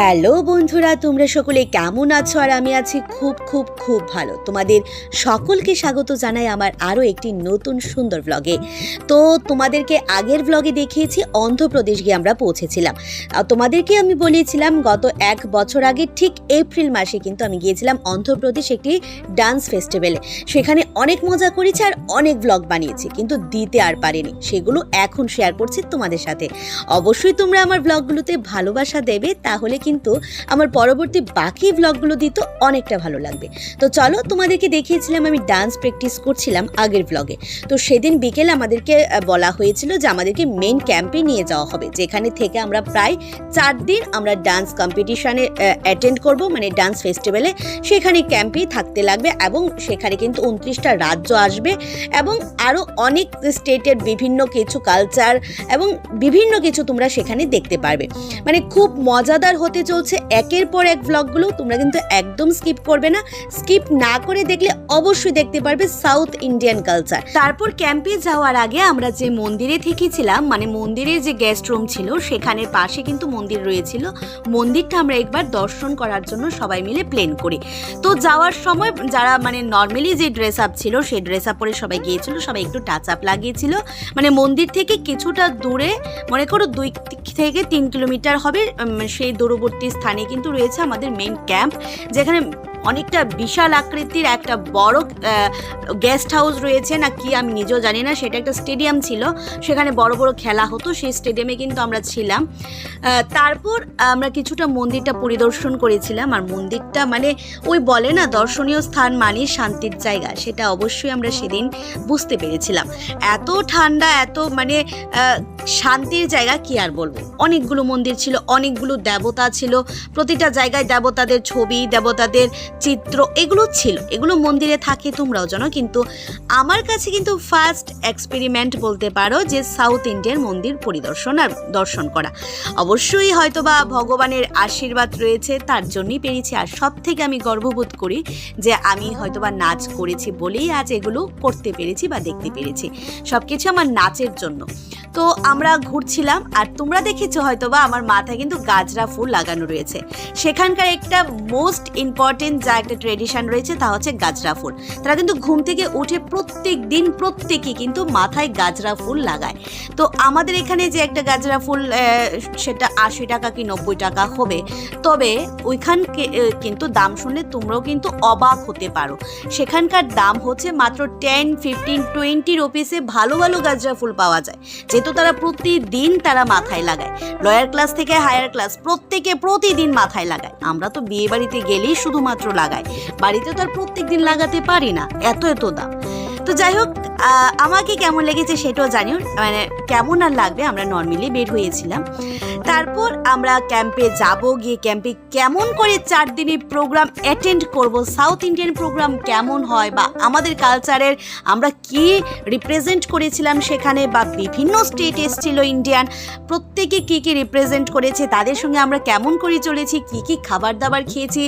Hello বন্ধুরা, তোমরা সকলে কেমন আছো? আর আমি আছি খুব খুব খুব ভালো। তোমাদের সকলকে স্বাগত জানাই আমার আরও একটি নতুন সুন্দর ব্লগে তো তোমাদেরকে আগের ব্লগে দেখিয়েছি, অন্ধ্রপ্রদেশ গিয়ে আমরা পৌঁছেছিলাম। তোমাদেরকে আমি বলেছিলাম, গত এক বছর আগে ঠিক এপ্রিল মাসে কিন্তু আমি গিয়েছিলাম অন্ধ্রপ্রদেশ একটি ডান্স ফেস্টিভ্যালে সেখানে অনেক মজা করেছি আর অনেক ব্লগ বানিয়েছি, কিন্তু দিতে আর পারিনি। সেগুলো এখন শেয়ার করছি তোমাদের সাথে। অবশ্যই তোমরা আমার ব্লগগুলোতে ভালোবাসা দেবে, তাহলে কিন্তু আমার পরবর্তী বাকি ব্লগগুলো দিতে অনেকটা ভালো লাগবে। তো চলো তোমাদেরকে দেখিয়েছিলাম, আমি ডান্স প্র্যাকটিস করছিলাম আগের ব্লগে তো সেদিন বিকেলে আমাদেরকে বলা হয়েছিল যে আমাদেরকে মেন ক্যাম্পে নিয়ে যাওয়া হবে, যেখানে থেকে আমরা প্রায় চার দিন আমরা ডান্স কম্পিটিশানে অ্যাটেন্ড করব মানে ডান্স ফেস্টিভ্যালে সেখানে ক্যাম্পেই থাকতে লাগবে এবং সেখানে কিন্তু উনত্রিশটা রাজ্য আসবে এবং আরও অনেক স্টেটের বিভিন্ন কিছু কালচার এবং বিভিন্ন কিছু তোমরা সেখানে দেখতে পারবে। মানে খুব মজাদার হতে চলছে, একের পর এক ব্লগগুলো তোমরা কিন্তু একদম স্কিপ করবে না। স্কিপ না করে দেখলে অবশ্যই দেখতে পারবে সাউথ ইন্ডিয়ান কালচার তারপর ক্যাম্পে যাওয়ার আগে আমরা যে মন্দিরে থেকেছিলাম মানে মন্দিরের যে গেস্ট রুম ছিল, সেখানে পাশে কিন্তু মন্দির রয়েছিল। মন্দিরটা আমরা একবার দর্শন করার জন্য সবাই মিলে প্লেন করি। তো যাওয়ার সময় যারা মানে নর্মালি যে ড্রেস আপ ছিল, সেই ড্রেস আপ পরে সবাই গিয়েছিল, সবাই একটু টাচ আপ লাগিয়েছিল। মানে মন্দির থেকে কিছুটা দূরে, মনে করো দুই থেকে তিন কিলোমিটার হবে সেই দূরবর্তী স্থানে কিন্তু রয়েছে আমাদের মেইন ক্যাম্প যেখানে অনেকটা বিশাল আকৃতির একটা বড় গেস্ট হাউস রয়েছে না কি আমি নিজেও জানি না, সেটা একটা স্টেডিয়াম ছিল। সেখানে বড় বড় খেলা হতো, সেই স্টেডিয়ামে কিন্তু আমরা ছিলাম। তারপর আমরা কিছুটা মন্দিরটা পরিদর্শন করেছিলাম। আর মন্দিরটা মানে ওই বলে না, দর্শনীয় স্থান মানে শান্তির জায়গা, সেটা অবশ্যই আমরা সেদিন বুঝতে পেরেছিলাম। এত ঠান্ডা, এত মানে শান্তির জায়গা কি আর বলব? অনেকগুলো মন্দির ছিল, অনেকগুলো দেবতা ছিল। প্রতিটা জায়গায় দেবতাদের ছবি, দেবতাদের চিত্র এগুলো ছিল। এগুলো মন্দিরে থাকে তোমরাও জানো, কিন্তু আমার কাছে কিন্তু ফার্স্ট এক্সপেরিমেন্ট বলতে পারো যে সাউথ ইন্ডিয়ান মন্দির পরিদর্শন আর দর্শন করা। অবশ্যই হয়তোবা ভগবানের আশীর্বাদ রয়েছে, তার জন্যই পেরেছি আর সব থেকে আমি গর্ববোধ করি যে আমি হয়তোবা নাচ করেছি বলেই আজ এগুলো করতে পেরেছি বা দেখতে পেরেছি। সব কিছু আমার নাচের জন্য। তো আমরা ঘুরছিলাম আর তোমরা দেখেছ হয়তোবা আমার মাথায় কিন্তু গাজরা ফুল লাগানো রয়েছে। সেখানকার একটা মোস্ট ইম্পর্টেন্ট যা একটা ট্রেডিশন রয়েছে তা হচ্ছে গাজরা ফুল। তারা কিন্তু ঘুম থেকে উঠে প্রত্যেক দিন প্রত্যেকে কিন্তু মাথায় গাজরা ফুল লাগায়। তো আমাদের এখানে যে একটা গাজরা ফুল সেটা আশি টাকা কি নব্বই টাকা হবে। তবে ওইখান কিন্তু দাম শুনলে তোমরাও কিন্তু অবাক হতে পারো। সেখানকার দাম হচ্ছে মাত্র টেন ফিফটিন টোয়েন্টি রুপিসে ভালো ভালো গাজরা ফুল পাওয়া যায়, যেহেতু তারা প্রতিদিন তারা মাথায় লাগায়। লয়ার ক্লাস থেকে হায়ার ক্লাস প্রত্যেকে প্রতিদিন মাথায় লাগায়। আমরা তো বিয়ে বাড়িতে গেলেই শুধুমাত্র লাগাই বাড়িতে তো আর প্রত্যেকদিন লাগাতে পারি না এত এত দাম। তো যাই হোক আমাকে কেমন লেগেছে সেটাও জানিও মানে কেমন আর লাগবে, আমরা নর্মালি বের হয়েছিলাম। তারপর আমরা ক্যাম্পে যাব, গিয়ে ক্যাম্পে কেমন করে চার দিনের প্রোগ্রাম অ্যাটেন্ড করব সাউথ ইন্ডিয়ান প্রোগ্রাম কেমন হয়, বা আমাদের কালচারের আমরা কি রিপ্রেজেন্ট করেছিলাম সেখানে, বা বিভিন্ন স্টেট এসেছিল ইন্ডিয়ান প্রত্যেকে কী কী রিপ্রেজেন্ট করেছে, তাদের সঙ্গে আমরা কেমন করে চলেছি, কি কি খাবার দাবার খেয়েছি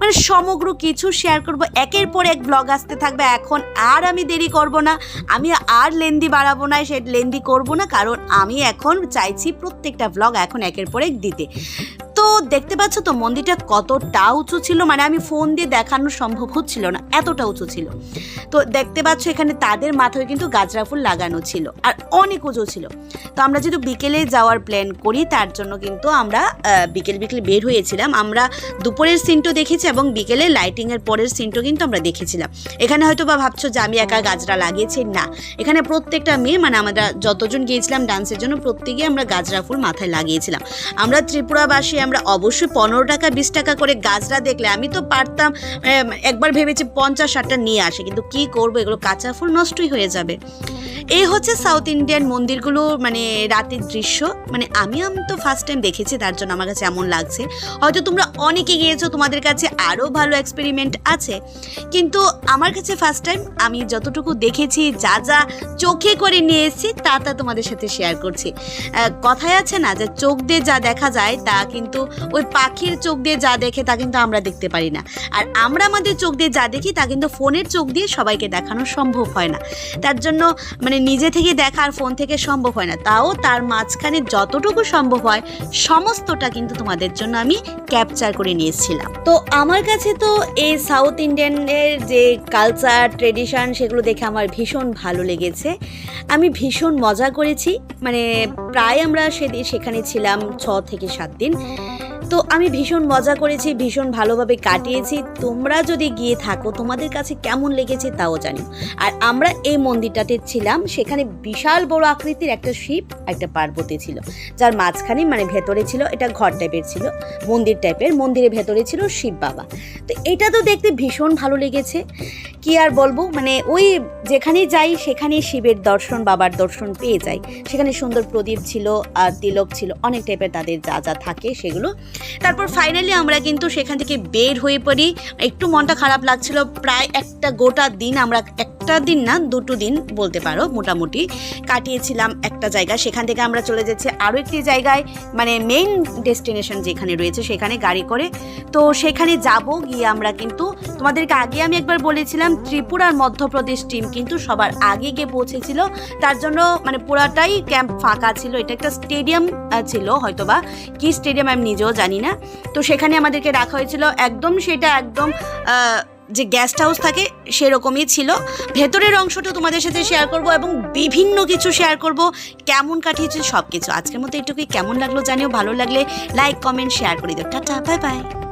মানে সমগ্র কিছু শেয়ার করব। একের পর এক ব্লগ আসতে থাকবে, এখন আর আমি দেরি করব না। আমি আর লেন্দি বাড়াবো না, সে লেন্দি করব না, কারণ আমি এখন চাইছি প্রত্যেকটা ব্লগ এখন একের পর এক দিতে। তো দেখতে পাচ্ছ তো, মন্দিরটা কতটা উঁচু ছিল মানে আমি ফোন দিয়ে দেখানো সম্ভব হচ্ছিল না, এতটা উঁচু ছিল। তো দেখতে পাচ্ছ এখানে তাদের মাথায় কিন্তু গাজরা ফুল লাগানো ছিল, আর অনেক উঁচু ছিল। তো আমরা যেহেতু বিকেলে যাওয়ার প্ল্যান করি, তার জন্য কিন্তু আমরা বিকেল বিকেল বের হয়েছিলাম। আমরা দুপুরের সিনটো দেখেছি এবং বিকেলে লাইটিংয়ের পরের সিনটো কিন্তু আমরা দেখেছিলাম। এখানে হয়তো বা ভাবছ যে আমি একা গাজরা লাগিয়েছি, না। এখানে প্রত্যেকটা মেয়ে মানে আমরা যতজন গিয়েছিলাম ডান্সের জন্য প্রত্যেকে আমরা গাজরা ফুল মাথায় লাগিয়েছিলাম। আমরা ত্রিপুরাবাসী, আমরা অবশ্যই পনেরো টাকা, বিশ টাকা করে গাছরা দেখলে আমি তো পারতাম একবার ভেবেছি পঞ্চাশ ষাটটা নিয়ে আসে, কিন্তু কি করব? এগুলো কাঁচা ফুল নষ্টই হয়ে যাবে। এই হচ্ছে সাউথ ইন্ডিয়ান মন্দিরগুলো মানে রাতের দৃশ্য। মানে আমি আমি তো ফার্স্ট টাইম দেখেছি, তার জন্য আমার কাছে এমন লাগছে। হয়তো তোমরা অনেকে গিয়েছো, তোমাদের কাছে আরও ভালো এক্সপেরিমেন্ট আছে। কিন্তু আমার কাছে ফার্স্ট টাইম আমি যতটুকু দেখেছি, যা যা চোখে করে নিয়ে এসেছি, তা তা তোমাদের সাথে শেয়ার করছি। কথায় আছে না যে চোখ দিয়ে যা দেখা যায়, তা কিন্তু ওই পাখির চোখ দিয়ে যা দেখে তা কিন্তু আমরা দেখতে পারি না। আর আমরা আমাদের চোখ দিয়ে যা দেখি তা কিন্তু ফোনের চোখ দিয়ে সবাইকে দেখানো সম্ভব হয় না। তার জন্য মানে নিজে থেকে দেখা আর ফোন থেকে সম্ভব হয় না। তাও তার মাঝখানে যতটুকু সম্ভব হয় সমস্তটা কিন্তু তোমাদের জন্য আমি ক্যাপচার করে নিয়েছিলাম। তো আমার কাছে তো এই সাউথ ইন্ডিয়ানের যে কালচার ট্রেডিশন সেগুলো দেখে আমার ভীষণ ভালো লেগেছে। আমি ভীষণ মজা করেছি। মানে প্রায় আমরা সেদিন সেখানে ছিলাম ছ থেকে সাত দিন। তো আমি ভীষণ মজা করেছি, ভীষণ ভালোভাবে কাটিয়েছি। তোমরা যদি গিয়ে থাকো, তোমাদের কাছে কেমন লেগেছে তাও জানি। আর আমরা এই মন্দিরটাতে ছিলাম, সেখানে বিশাল বড় আকৃতির একটা শিব একটা পার্বতী ছিল। যার মাঝখানে মানে ভেতরে ছিল, এটা ঘর টাইপের ছিল, মন্দির টাইপের, মন্দিরের ভেতরে ছিল শিব বাবা। তো এটা তো দেখতে ভীষণ ভালো লেগেছে। কি আর বলব মানে ওই যেখানে যাই সেখানে শিবের দর্শন, বাবার দর্শন পেয়ে যাই। সেখানে সুন্দর প্রদীপ ছিল, আর তিলক ছিল, অনেক টাইপের তাদের যা যা থাকে, সেগুলো তারপর ফাইনালি আমরা কিন্তু সেখান থেকে বের হয়ে পড়ি। একটু মনটা খারাপ লাগছিল, প্রায় একটা গোটা দিন আমরা একটা দিন না, দুটো দিন বলতে পারো মোটামুটি। কাটিয়েছিলাম একটা জায়গা, সেখান থেকে আমরা চলে যাচ্ছি আরও একটি জায়গায় মানে মেইন ডেস্টিনেশন যেখানে রয়েছে সেখানে গাড়ি করে। তো সেখানে যাব গিয়ে আমরা কিন্তু, তোমাদেরকে আগে আমি একবার বলেছিলাম, ত্রিপুরার মধ্যপ্রদেশ টিম কিন্তু সবার আগে গিয়ে পৌঁছেছিল। তার জন্য মানে পুরাটাই ক্যাম্প ফাঁকা ছিল, এটা একটা স্টেডিয়াম ছিল হয়তোবা। কি স্টেডিয়াম আমি নিজেও জানি না। তো সেখানে আমাদেরকে রাখা হয়েছিল, একদম সেটা একদম যে গেস্ট হাউস থাকে, সেরকমই ছিল। ভেতরের অংশটা তোমাদের সাথে শেয়ার করব এবং বিভিন্ন কিছু শেয়ার করব, কেমন কাটিয়েছে সব কিছু আজকের মতো এটুকুই। কেমন লাগল জানিও, ভালো লাগলে লাইক কমেন্ট শেয়ার করে দিও। Tata bye bye